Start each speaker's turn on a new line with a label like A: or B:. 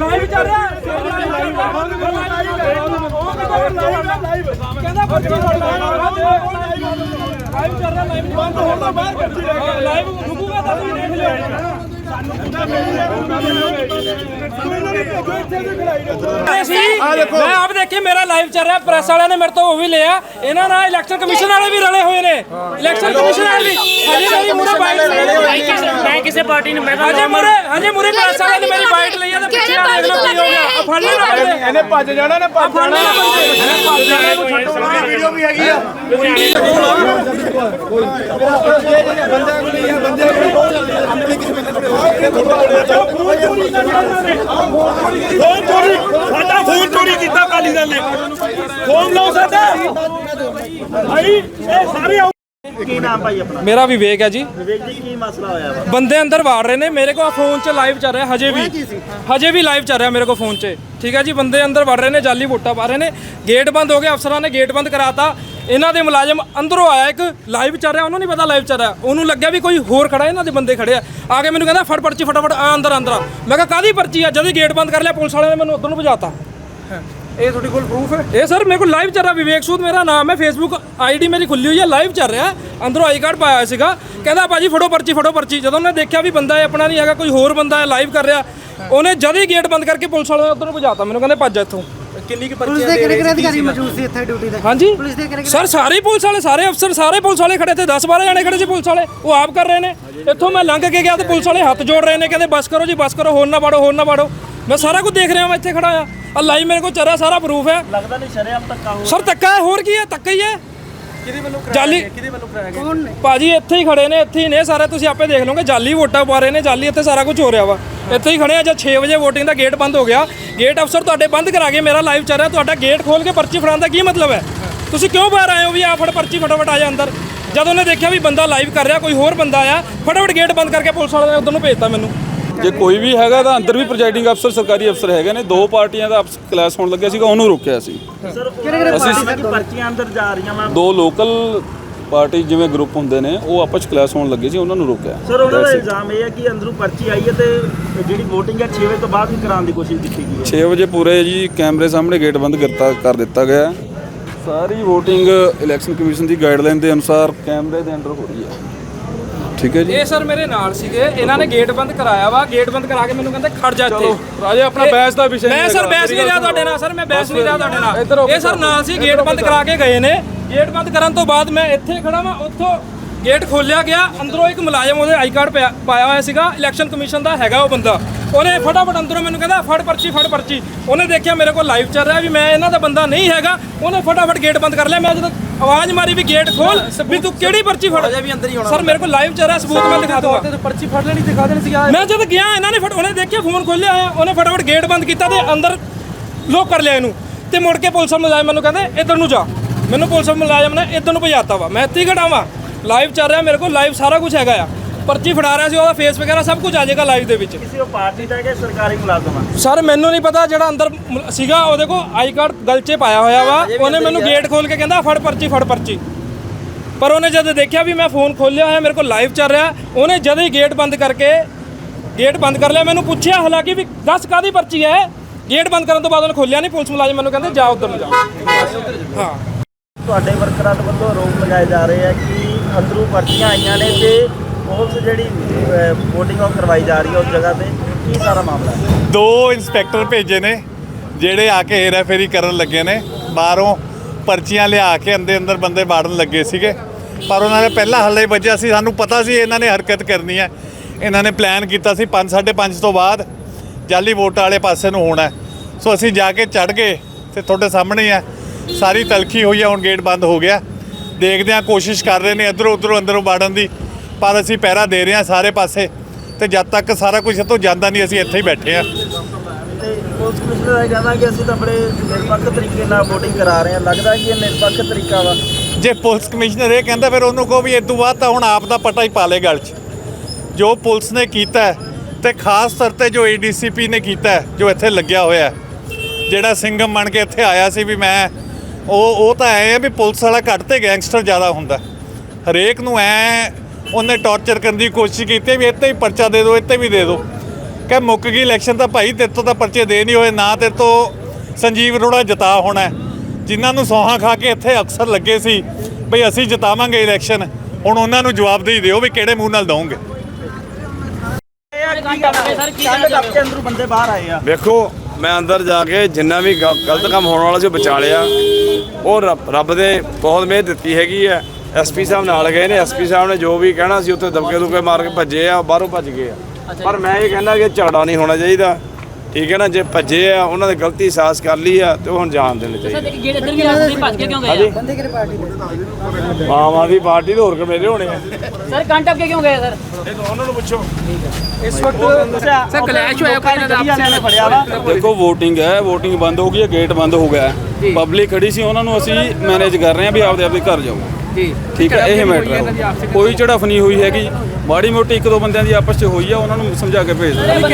A: Live ਚੱਲ ਰਿਹਾ। ਕਹਿੰਦਾ ਪਰਚੀ ਫੜ ਲਾਈਵ ਚੱਲ ਰਿਹਾ ਲਾਈਵ ਬੰਦ ਹੋਣ। ਤੋਂ ਬਾਅਦ ਪਰਚੀ ਲਾਈਵ ਰੁਕੂਗਾ ਤਾਂ ਤੁਸੀਂ ਦੇਖ ਲਿਓ। ਸੀ ਮੈਂ ਆਪ ਦੇਖੇ ਮੇਰਾ ਲਾਈਵ ਚੱਲ ਰਿਹਾ। ਪ੍ਰੈਸ ਵਾਲਿਆਂ ਨੇ ਮੇਰੇ ਤੋਂ ਉਹ ਵੀ ਲਿਆ। ਇਹਨਾਂ ਨਾਲ ਇਲੈਕਸ਼ਨ ਕਮਿਸ਼ਨ ਵਾਲੇ ਵੀ ਰਲੇ ਹੋਏ ਨੇ। ਇਲੈਕਸ਼ਨ ਕਮਿਸ਼ਨ ਵਾਲੇ ਵੀ ਹਜੇ ਮੇਰੀ ਮੂਰੇ ਬਾਈਟ
B: ਮੈਂ ਕਿਸੇ ਪਾਰਟੀ ਨੂੰ ਮੈਂ ਤਾਂ
A: ਹਜੇ ਮੂਰੇ ਹਜੇ ਮੂਰੇ ਪ੍ਰੈਸ ਵਾਲਿਆਂ ਨੇ ਮੇਰੀ ਬਾਈਟ ਲਈ ਆ ਤੇ ਪਿੱਛੇ ਆ ਦੇਖ ਲਓ ਕੀ ਹੋ ਗਿਆ। ਆ ਫੜ ਲੈ ਨਾ ਬੰਦੇ
C: ਇਹਨੇ ਭੱਜ ਜਾਣਾ ਨੇ ਭੱਜ
A: ਫੜ ਲੈ ਨਾ ਬੰਦੇ
C: ਵੀਡੀਓ ਵੀ ਹੈਗੀ ਆ।
D: ਫੋਨ ਚੋਰੀ ਸਾਡਾ ਫੋਨ ਚੋਰੀ ਕੀਤਾ ਕਾਲੀ ਦਲ ਨੇ। ਫੋਨ ਲਾਓ ਸਾਡਾ। ਭਾਈ ਇਹ ਸਾਰੇ
E: ਕੀ ਨਾਮ ਭਾਈ ਆਪਣਾ?
A: ਮੇਰਾ ਵਿਵੇਕ ਹੈ ਜੀ।
E: ਵਿਵੇਕ ਜੀ ਕੀ ਮਸਲਾ ਹੋਇਆ ਵਾ?
A: ਬੰਦੇ ਅੰਦਰ ਵਾੜ ਰਹੇ ਨੇ ਮੇਰੇ ਕੋਲ ਫੋਨ 'ਚ ਲਾਈਵ ਚੱਲ ਰਿਹਾ ਹਜੇ ਵੀ। ਹਜੇ ਵੀ ਲਾਈਵ ਚੱਲ ਰਿਹਾ ਮੇਰੇ ਕੋਲ ਫੋਨ 'ਚ। ਠੀਕ ਹੈ ਜੀ ਬੰਦੇ ਅੰਦਰ ਵੜ ਰਹੇ ਨੇ ਜਾਲੀ ਵੋਟਾਂ ਪਾ ਰਹੇ ਨੇ। ਗੇਟ ਬੰਦ ਹੋ ਗਿਆ ਅਫਸਰਾਂ ਨੇ ਗੇਟ ਬੰਦ ਕਰਾਤਾ। ਇਹਨਾਂ ਦੇ ਮੁਲਾਜ਼ਮ ਅੰਦਰੋਂ ਆਇਆ ਇੱਕ ਲਾਈਵ ਚੱਲ ਰਿਹਾ ਉਹਨੂੰ ਨਹੀਂ ਪਤਾ ਲਾਈਵ ਚੱਲ ਰਿਹਾ। ਉਹਨੂੰ ਲੱਗਿਆ ਵੀ ਕੋਈ ਹੋਰ ਖੜਾ ਇਹਨਾਂ ਦੇ ਬੰਦੇ ਖੜੇ ਆ। ਆ ਕੇ ਮੈਨੂੰ ਕਹਿੰਦਾ ਫੜ ਪਰਚੀ ਫਟਾਫਟ ਆ ਅੰਦਰ ਅੰਦਰ ਆ। ਮੈਂ ਕਿਹਾ ਕਾਦੀ ਪਰਚੀ ਆ? ਜਦੋਂ ਗੇਟ ਬੰਦ ਕਰ ਲਿਆ ਪੁਲਿਸ ਵਾਲਿਆਂ ਨੇ ਮੈਨੂੰ ਉਧਰ ਨੂੰ ਭਜਾਤਾ
C: ਇਹ ਤੁਹਾਡੇ ਕੋਲ ਪ੍ਰੂਫ ਹੈ?
A: ਇਹ ਸਰ ਮੇਰੇ ਕੋਲ ਲਾਈਵ ਚੱਲ ਰਿਹਾ ਵਿਵੇਕ ਸੂਦ ਮੇਰਾ ਨਾਮ ਹੈ। ਫੇਸਬੁੱਕ ਆਈਡੀ ਮੇਰੀ ਖੁੱਲੀ ਹੋਈ ਹੈ ਲਾਈਵ ਚੱਲ ਰਿਹਾ। ਅੰਦਰੋਂ ਆਈ ਕਾਰਡ ਪਾਇਆ ਸੀਗਾ। ਕਹਿੰਦਾ ਭਾਜੀ ਫੜੋ ਪਰਚੀ ਫੜੋ ਪਰਚੀ। ਜਦੋਂ ਉਹਨੇ ਦੇਖਿਆ ਵੀ ਬੰਦਾ ਹੈ ਆਪਣਾ ਨਹੀਂ ਹੈਗਾ ਕੋਈ ਹੋਰ ਬੰਦਾ ਹੈ ਲਾਈਵ ਕਰ ਰਿਹਾ ਉਹਨੇ ਜਦ ਹੀ ਗੇਟ ਬੰਦ ਕਰਕੇ ਪੁਲਿਸ ਵਾਲਿਆਂ ਨੇ ਉਧਰ ਨੂੰ ਭਜਾਤਾ। ਮੈਨੂੰ ਕਹਿੰਦੇ ਭੱਜ ਜਾ ਇੱਥੋਂ।
C: ਕਿੰਨੀ ਕੁ
F: ਪੁਲਿਸ ਦੇ ਕਿਹੜੇ ਕਿਹੜੇ ਅਧਿਕਾਰੀ ਮੌਜੂਦ ਸੀ ਇੱਥੇ ਡਿਊਟੀ ਤੇ
A: ਹਾਂਜੀ।
F: ਪੁਲਿਸ ਦੇ ਕਿਹੜੇ
A: ਸਰ ਸਾਰੇ ਪੁਲਿਸ ਵਾਲੇ ਸਾਰੇ ਅਫਸਰ ਸਾਰੇ ਪੁਲਿਸ ਵਾਲੇ ਖੜੇ ਤੇ 10 12 ਜਣੇ ਖੜੇ ਸੀ ਪੁਲਿਸ ਵਾਲੇ। ਉਹ ਆਪ ਕਰ ਰਹੇ ਨੇ। ਇੱਥੋਂ ਮੈਂ ਲੰਘ ਕੇ ਗਿਆ ਤੇ ਪੁਲਿਸ ਵਾਲੇ ਹੱਥ ਜੋੜ ਰਹੇ ਨੇ। ਕਹਿੰਦੇ ਬਸ ਕਰੋ ਜੀ ਬਸ ਕਰੋ। ਹੋਰ ਨਾ ਵਾੜੋ ਹੋਰ ਨਾ ਵਾੜੋ। ਮੈਂ ਸਾਰਾ ਕੁਝ ਦੇਖ ਰਿਹਾ ਮੈਂ ਇੱਥੇ ਖੜਾ ਆ। ਆ ਲਾਈਵ ਮੇਰੇ ਕੋਲ ਚੱਲ ਰਿਹਾ ਸਾਰਾ ਪ੍ਰੂਫ ਹੈ।
E: ਲੱਗਦਾ ਨਹੀਂ ਸ਼ਰੇਆਮ ਧੱਕਾ ਹੋ
A: ਸਰ ਧੱਕਾ ਹੈ ਹੋਰ ਕੀ ਹੈ? ਧੱਕਾ ਹੀ ਹੈ।
C: ਕਿਹਦੇ ਵੱਲੋਂ
A: ਜਾਲੀ
C: ਕਿਹਦੇ ਵੱਲੋਂ ਕਰਾਇਆ ਗਿਆ?
F: ਕੌਣ ਨੇ?
A: ਭਾਜੀ ਇੱਥੇ ਹੀ ਖੜੇ ਨੇ ਇੱਥੇ ਹੀ ਨੇ ਸਾਰੇ ਤੁਸੀਂ ਆਪੇ ਦੇਖ ਲਓਗੇ ਜਾਲੀ ਵੋਟਾਂ ਪਾ ਰਹੇ ਨੇ ਜਾਲੀ ਇੱਥੇ ਸਾਰਾ ਕੁਝ ਹੋ ਰਿਹਾ ਵਾ। ਇੱਥੇ ਹੀ ਖੜੇ ਆ ਜਦ 6 ਵਜੇ VOTING ਦਾ ਗੇਟ ਬੰਦ ਹੋ ਗਿਆ। ਗੇਟ ਅਫਸਰ ਤੁਹਾਡੇ ਬੰਦ ਕਰਾ ਕੇ ਮੇਰਾ ਲਾਈਵ ਚੱਲ ਰਿਹਾ ਤੁਹਾਡਾ ਗੇਟ ਖੋਲ ਕੇ ਪਰਚੀ ਫੜਾਉਣ ਦਾ ਕੀ ਮਤਲਬ ਹੈ? ਤੁਸੀਂ ਕਿਉਂ ਬਾਹਰ ਆਏ ਹੋ ਵੀ ਆ ਫੜ ਪਰਚੀ ਫਟਾਫਟ ਆ ਜਾ ਅੰਦਰ? ਜਦ ਉਹਨੇ ਦੇਖਿਆ ਵੀ ਬੰਦਾ ਲਾਈਵ ਕਰ ਰਿਹਾ ਕੋਈ ਹੋਰ ਬੰਦਾ ਆ ਫਟਾਫਟ ਗੇਟ ਬੰਦ ਕਰਕੇ ਪੁਲਿਸ ਵਾਲਿਆਂ ਨੇ ਉਧਰ ਨੂੰ ਭੇਜਤਾ ਮੈਨੂੰ।
G: ਜੇ ਕੋਈ ਵੀ ਹੈਗਾ ਤਾਂ ਅੰਦਰ ਵੀ ਪ੍ਰੈਜ਼ਾਈਡਿੰਗ ਅਫਸਰ ਸਰਕਾਰੀ ਅਫਸਰ ਹੈਗੇ ਨੇ। ਦੋ ਪਾਰਟੀਆਂ ਦਾ ਆਪਸ ਕਲਾਸ ਹੋਣ ਲੱਗਿਆ ਸੀਗਾ ਉਹਨੂੰ ਰੋਕਿਆ ਸੀ।
E: ਸਰ ਕਿਹੜੇ ਕਿਹੜੇ ਪਾਰਟੀ ਦੀ ਪਰਚੀਆਂ ਅੰਦਰ ਜਾ ਰਹੀਆਂ ਵਾ?
G: ਦੋ ਲੋਕਲ ਪਾਰਟੀ ਜਿਵੇਂ ਗਰੁੱਪ ਹੁੰਦੇ ਨੇ ਉਹ ਆਪਸ ਚ ਕਲਾਸ ਹੋਣ ਲੱਗੇ ਸੀ ਉਹਨਾਂ ਨੂੰ ਰੋਕਿਆ।
E: ਸਰ ਉਹਨਾਂ ਦਾ ਇਲਜ਼ਾਮ ਇਹ ਹੈ ਕਿ ਅੰਦਰੋਂ ਪਰਚੀ ਆਈ ਹੈ ਤੇ ਜਿਹੜੀ VOTING ਹੈ 6 ਵਜੇ ਤੋਂ ਬਾਅਦ ਵੀ ਕਰਾਉਣ ਦੀ ਕੋਸ਼ਿਸ਼ ਕੀਤੀ ਗਈ ਹੈ।
G: 6 ਵਜੇ ਪੂਰੇ ਜੀ ਕੈਮਰੇ ਸਾਹਮਣੇ ਗੇਟ ਬੰਦ ਕਰਤਾ ਕਰ ਦਿੱਤਾ ਗਿਆ। ਸਾਰੀ VOTING ਇਲੈਕਸ਼ਨ ਕਮਿਸ਼ਨ ਦੀ ਗਾਈਡਲਾਈਨ ਦੇ ਅਨੁਸਾਰ ਕੈਮਰੇ ਦੇ ਅੰਡਰ ਹੋ ਰਹੀ ਹੈ। ਠੀਕ ਹੈ ਜੀ।
A: ਇਹ ਸਰ ਮੇਰੇ ਨਾਲ ਸੀਗੇ ਇਹਨਾਂ ਨੇ ਗੇਟ ਬੰਦ ਕਰਾਇਆ ਵਾ ਗੇਟ ਬੰਦ ਕਰਾ ਕੇ ਮੈਨੂੰ ਕਹਿੰਦੇ ਖੜ ਜਾ ਇੱਥੇ।
G: ਰਾਜੇ ਆਪਣਾ ਬਹਿਸ ਦਾ ਵਿਸ਼ਾ
A: ਮੈਂ ਸਰ ਬਹਿਸ ਨਹੀਂ ਰਿਹਾ ਤੁਹਾਡੇ ਨਾਲ ਸਰ ਮੈਂ ਬਹਿਸ ਨਹੀਂ ਰਿਹਾ ਤੁਹਾਡੇ ਨਾਲ। ਇਹ ਸਰ ਨਾਲ ਸੀ ਗੇਟ ਬੰਦ ਕਰਾ ਕੇ ਗਏ ਨੇ। ਗੇਟ ਬੰਦ ਕਰਨ ਤੋਂ ਬਾਅਦ ਮੈਂ ਇੱਥੇ ਖੜਾ ਵਾਂ ਉੱਥੋਂ ਗੇਟ ਖੋਲਿਆ ਗਿਆ ਅੰਦਰੋਂ ਇੱਕ ਮੁਲਾਜ਼ਮ ਉਹਦੇ ਆਈ ਕਾਰਡ ਪਾਇਆ ਹੋਇਆ ਸੀਗਾ ਇਲੈਕਸ਼ਨ ਕਮਿਸ਼ਨ ਦਾ ਹੈਗਾ ਉਹ ਬੰਦਾ। ਉਹਨੇ ਫਟਾਫਟ ਅੰਦਰੋਂ ਮੈਨੂੰ ਕਹਿੰਦਾ ਫੜ ਪਰਚੀ ਫੜ ਪਰਚੀ। ਉਹਨੇ ਦੇਖਿਆ ਮੇਰੇ ਕੋਲ ਲਾਈਵ ਚੱਲ ਰਿਹਾ ਵੀ ਮੈਂ ਇਹਨਾਂ ਦਾ ਬੰਦਾ ਨਹੀਂ ਹੈਗਾ ਉਹਨੇ ਫਟਾਫਟ ਗੇਟ ਬੰਦ ਕਰ ਲਿਆ ਮੈਂ ਜਦੋਂ ਆਵਾਜ਼ ਮਾਰੀ ਵੀ ਗੇਟ ਖੋਲ ਵੀ ਤੂੰ ਕਿਹੜੀ ਪਰਚੀ ਫੜ
C: ਵੀ ਅੰਦਰ ਹੀ ਹੋਣਾ
A: ਸਰ ਮੇਰੇ ਕੋਲ ਲਾਈਵ ਚੱਲ ਰਿਹਾ ਸਬੂਤ ਮੈਂ ਦਿਖਾ ਦੂੰਗਾ
C: ਤੇ ਪਰਚੀ ਫੜ ਲੈਣੀ ਦਿਖਾ ਦੇਣੀ ਸੀਗਾ
A: ਮੈਂ ਜਦ ਗਿਆ ਇਹਨਾਂ ਨੇ ਫਟ ਉਹਨੇ ਦੇਖਿਆ ਫੋਨ ਖੋਲਿਆ ਉਹਨੇ ਫਟਾਫਟ ਗੇਟ ਬੰਦ ਕੀਤਾ ਤੇ ਅੰਦਰ ਲੋਕ ਕਰ ਲਿਆ ਇਹਨੂੰ। ਤੇ ਮੁੜ ਕੇ ਪੁਲਿਸ ਮੁਲਾਜ਼ਮ ਮੈਨੂੰ ਕਹਿੰਦੇ ਇੱਧਰ ਨੂੰ ਜਾ। ਮੈਨੂੰ ਪੁਲਿਸ ਮੁਲਾਜ਼ਮ ਨੇ ਇੱਧਰ ਨੂੰ ਭਜਾਤਾ ਵਾ। ਮੈਂ ਇੱਥੇ ਹੀ ਖੜਾ ਵਾਂ। ਲਾਈਵ ਚੱਲ ਰਿਹਾ ਮੇਰੇ ਕੋਲ ਲਾਈਵ ਸਾਰਾ ਕੁਝ ਹੈਗਾ ਆ। ਪਰਚੀ ਫੜਾ ਰਿਹਾ ਸੀ ਉਹਦਾ ਫੇਸ ਵਗੈਰਾ ਸਭ ਕੁਝ ਆ ਜਾਏਗਾ ਲਾਈਵ ਦੇ ਵਿੱਚ।
E: ਕਿਸੇ ਉਹ ਪਾਰਟੀ ਦਾ ਹੈ ਕਿ ਸਰਕਾਰੀ ਮੁਲਾਜ਼ਮ ਆ?
A: ਸਰ ਮੈਨੂੰ ਨਹੀਂ ਪਤਾ ਜਿਹੜਾ ਅੰਦਰ ਮੁਲ- ਸੀਗਾ ਉਹਦੇ ਕੋਲ ਆਈ ਕਾਰਡ ਗਲਚੇ ਪਾਇਆ ਹੋਇਆ ਵਾ। ਉਹਨੇ ਮੈਨੂੰ ਗੇਟ ਖੋਲ ਕੇ ਕਹਿੰਦਾ ਫੜ ਪਰਚੀ ਫੜ ਪਰਚੀ। ਪਰ ਉਹਨੇ ਜਦ ਦੇਖਿਆ ਵੀ ਮੈਂ ਫੋਨ ਖੋਲਿਆ ਹੋਇਆ ਮੇਰੇ ਕੋਲ ਲਾਈਵ ਚੱਲ ਰਿਹਾ ਉਹਨੇ ਜਦ ਹੀ ਗੇਟ ਬੰਦ ਕਰਕੇ ਗੇਟ ਬੰਦ ਕਰ ਲਿਆ ਮੈਨੂੰ ਪੁੱਛਿਆ ਹਾਲਾਂਕਿ ਵੀ ਦੱਸ ਕਾਦੀ ਪਰਚੀ ਹੈ? ਗੇਟ ਬੰਦ ਕਰਨ ਤੋਂ ਬਾਅਦ ਉਹਨੇ ਖੋਲਿਆ ਨਹੀਂ ਪੁਲਿਸ ਮੁਲਾਜ਼ਮ ਮੈਨੂੰ ਕਹਿੰਦੇ ਜਾ ਉੱਧਰ ਨੂੰ ਜਾ ਹਾਂ।
E: ਤੁਹਾਡੇ ਵਰਕਰਾਂ ਦੇ ਵੱਲੋਂ ਆਰੋਪ ਲਗਾਏ ਜਾ ਰਹੇ ਆ ਕਿ ਅੰਦਰੋਂ ਪਰਚੀਆਂ ਆਈਆਂ ਨੇ ਤੇ ਪੁਲਿਸ ਜਿਹੜੀ ਵੋਟਿੰਗ ਉਹ ਕਰਵਾਈ ਜਾ ਰਹੀ ਹੈ ਉਸ ਜਗ੍ਹਾ ਤੇ, ਕੀ ਸਾਰਾ ਮਾਮਲਾ ਹੈ?
D: ਦੋ ਇੰਸਪੈਕਟਰ ਭੇਜੇ ਨੇ, ਜਿਹੜੇ ਆ ਕੇ ਹੇਰਾਫੇਰੀ ਕਰਨ ਲੱਗੇ ਨੇ। ਬਾਹਰੋਂ ਪਰਚੀਆਂ ਲਿਆ ਕੇ ਅੰਦੇ ਅੰਦਰ ਬੰਦੇ ਬਾੜਨ ਲੱਗੇ ਸੀਗੇ। ਪਰ ਉਹਨਾਂ ਨੇ ਪਹਿਲਾ ਹੱਲੇ ਵੱਜਿਆ ਸੀ, ਸਾਨੂੰ ਪਤਾ ਸੀ ਇਹਨਾਂ ਨੇ ਹਰਕਤ ਕਰਨੀ ਹੈ। ਇਹਨਾਂ ਨੇ ਪਲਾਨ ਕੀਤਾ ਸੀ 5 5:30 ਤੋਂ ਬਾਅਦ ਜਾਲੀ ਵੋਟ ਵਾਲੇ ਪਾਸੇ ਨੂੰ ਹੋਣਾ ਸੋ ਅਸੀਂ ਜਾ ਕੇ ਚੜ ਗਏ ਤੇ ਤੁਹਾਡੇ ਸਾਹਮਣੇ ਹੀ ਹੈ। ਸਾਰੀ ਤਲਖੀ ਹੋਈ ਹੈ, ਹੁਣ ਗੇਟ ਬੰਦ ਹੋ ਗਿਆ। ਦੇਖਦੇ ਹਾਂ, ਕੋਸ਼ਿਸ਼ ਕਰ ਰਹੇ ਨੇ ਇਧਰੋਂ ਉਧਰੋਂ ਅੰਦਰੋਂ ਬਾੜਨ ਦੀ। ਪਰ ਅਸੀਂ ਪਹਿਰਾ ਦੇ ਰਹੇ ਹਾਂ ਸਾਰੇ ਪਾਸੇ ਤੇ ਜਦ ਤੱਕ ਸਾਰਾ ਕੁਝ ਇੱਥੋਂ ਜਾਂਦਾ ਨਹੀਂ ਅਸੀਂ ਇੱਥੇ ਹੀ ਬੈਠੇ ਹਾਂ।
E: ਤੇ ਪੁਲਿਸ ਕਮਿਸ਼ਨਰ ਇਹ ਕਹਿੰਦਾ ਕਿ ਅਸੀਂ ਤਾਂ ਬੜੇ ਨਿਰਪੱਖ ਤਰੀਕੇ ਨਾਲ VOTING ਕਰਾ ਰਹੇ ਹਾਂ। ਲੱਗਦਾ ਕਿ ਇਹ ਨਿਰਪੱਖ ਤਰੀਕਾ ਵਾ।
D: ਜੇ ਪੁਲਿਸ ਕਮਿਸ਼ਨਰ ਇਹ ਕਹਿੰਦਾ ਫਿਰ ਉਹਨੂੰ ਕਹੋ ਵੀ ਇਸ ਤੋਂ ਬਾਅਦ ਤਾਂ ਹੁਣ ਆਪ ਦਾ ਪਟਾ ਹੀ ਪਾ ਲੇ ਗਲ 'ਚ। ਜੋ ਪੁਲਿਸ ਨੇ ਕੀਤਾ ਤੇ ਖਾਸ ਤੌਰ ਤੇ ਜੋ ਏਡੀਸੀਪੀ ਨੇ ਕੀਤਾ ਜੋ ਇੱਥੇ ਲੱਗਿਆ ਹੋਇਆ ਜਿਹੜਾ ਸਿੰਘਮ ਬਣ ਕੇ ਇੱਥੇ ਆਇਆ ਸੀ ਵੀ ਮੈਂ ਉਹ ਉਹ ਤਾਂ ਐ ਆ ਵੀ ਪੁਲਿਸ ਵਾਲਾ ਘੱਟ ਤੇ ਗੈਂਗਸਟਰ ਜ਼ਿਆਦਾ ਹੁੰਦਾ। ਹਰੇਕ ਨੂੰ ਐ ਉਹਨੇ ਟੌਰਚਰ ਕਰਨ ਦੀ ਕੋਸ਼ਿਸ਼ ਕੀਤੀ ਵੀ ਇੱਥੇ ਹੀ ਪਰਚਾ ਦੇ ਦਿਓ ਇੱਥੇ ਵੀ ਦੇ ਦਿਓ। ਕਿ ਮੁੱਕ ਗਈ ਇਲੈਕਸ਼ਨ ਤਾਂ ਭਾਈ ਤੇਰੇ ਤੋਂ ਤਾਂ ਪਰਚੇ ਦੇ ਨਹੀਂ ਹੋਏ ਨਾ ਤੇਰੇ ਤੋਂ ਸੰਜੀਵ ਅਰੋੜਾ ਜਿਤਾ ਹੋਣਾ। ਜਿਨ੍ਹਾਂ ਨੂੰ ਸੌਹਾਂ ਖਾ ਕੇ ਇੱਥੇ ਅਕਸਰ ਲੱਗੇ ਸੀ ਭਈ ਅਸੀਂ ਜਿਤਾਵਾਂਗੇ ਇਲੈਕਸ਼ਨ ਹੁਣ ਉਹਨਾਂ ਨੂੰ ਜਵਾਬ ਦੇ ਦਿਓ ਵੀ ਕਿਹੜੇ ਮੂੰਹ ਨਾਲ ਦਵੋਗੇ
B: ਵੇਖੋ ਮੈਂ ਅੰਦਰ ਜਾ ਕੇ ਜਿੰਨਾ ਵੀ ਗਲਤ ਕੰਮ ਹੋਣ ਵਾਲਾ ਸੀ ਉਹ ਬਚਾ ਲਿਆ। ਉਹ ਰੱਬ ਰੱਬ ਦੇ ਬਹੁਤ ਮਿਹਰ ਦਿੱਤੀ ਹੈਗੀ ਹੈ। ਐਸਪੀ ਸਾਹਿਬ ਨਾਲ ਗਏ ਨੇ ਐਸਪੀ ਸਾਹਿਬ ਨੇ ਜੋ ਵੀ ਕਹਿਣਾ ਸੀ ਉੱਥੇ ਦਬਕੇ ਦੁਬਕੇ ਮਾਰ ਕੇ ਭੱਜੇ ਆ ਬਾਹਰੋਂ ਭੱਜ ਗਏ ਆ। ਪਰ ਮੈਂ ਇਹ ਕਹਿੰਦਾ ਕਿ ਝਗੜਾ ਨਹੀਂ ਹੋਣਾ ਚਾਹੀਦਾ। ਠੀਕ ਹੈ ਨਾ ਜੇ ਭੱਜੇ ਆ ਉਹਨਾਂ ਨੇ ਗਲਤੀ ਅਹਿਸਾਸ ਕਰ ਲਈ ਆ ਤੇ ਉਹ ਹੁਣ ਜਾਣ ਦੇਣੇ ਚਾਹੀਦੇ
H: ਗੇਟ ਇੱਧਰ ਵੀ ਆ ਤੁਸੀਂ ਭੱਜ ਕੇ ਕਿਉਂ ਗਏ ਆ?
F: ਬੰਦੇ ਕਿਹੜੇ ਪਾਰਟੀ ਦੇ?
B: ਆਮ ਆਦਮੀ ਪਾਰਟੀ ਦੇ ਹੋਰ ਕਮੇਲੇ ਹੋਣੇ ਆ।
H: ਸਰ ਕੰਟਕ ਕੇ ਕਿਉਂ ਗਏ ਸਰ?
B: ਉਹਨਾਂ ਨੂੰ ਪੁੱਛੋ।
E: ਇਸ ਵਕਤ ਸਰ ਕਲੈਸ਼ ਹੋਇਆ ਕੋਈ ਨਾ ਗੱਡੀਆਂ ਨੇ ਫੜਿਆ ਵਾ।
G: ਦੇਖੋ VOTING ਹੈ VOTING ਬੰਦ ਹੋ ਗਈ ਹੈ ਗੇਟ ਬੰਦ ਹੋ ਗਿਆ ਪਬਲਿਕ ਖੜੀ ਸੀ ਉਹਨਾਂ ਨੂੰ ਅਸੀਂ ਮੈਨੇਜ ਕਰ ਰਹੇ ਹਾਂ ਵੀ ਆਪਦੇ ਆਪਦੇ ਘਰ ਜਾਓ।
C: ਜੀ।
G: ਠੀਕ ਹੈ ਇਹ ਮੈਟਰ ਹੈ ਕੋਈ ਝੜਫ ਨਹੀਂ ਹੋਈ ਹੈਗੀ। ਮਾੜੀ ਮੋਟੀ ਇੱਕ ਦੋ ਬੰਦਿਆਂ ਦੀ ਆਪਸ 'ਚ ਹੋਈ ਆ ਉਹਨਾਂ ਨੂੰ ਸਮਝਾ ਕੇ ਭੇਜ ਦਿੰਦੇ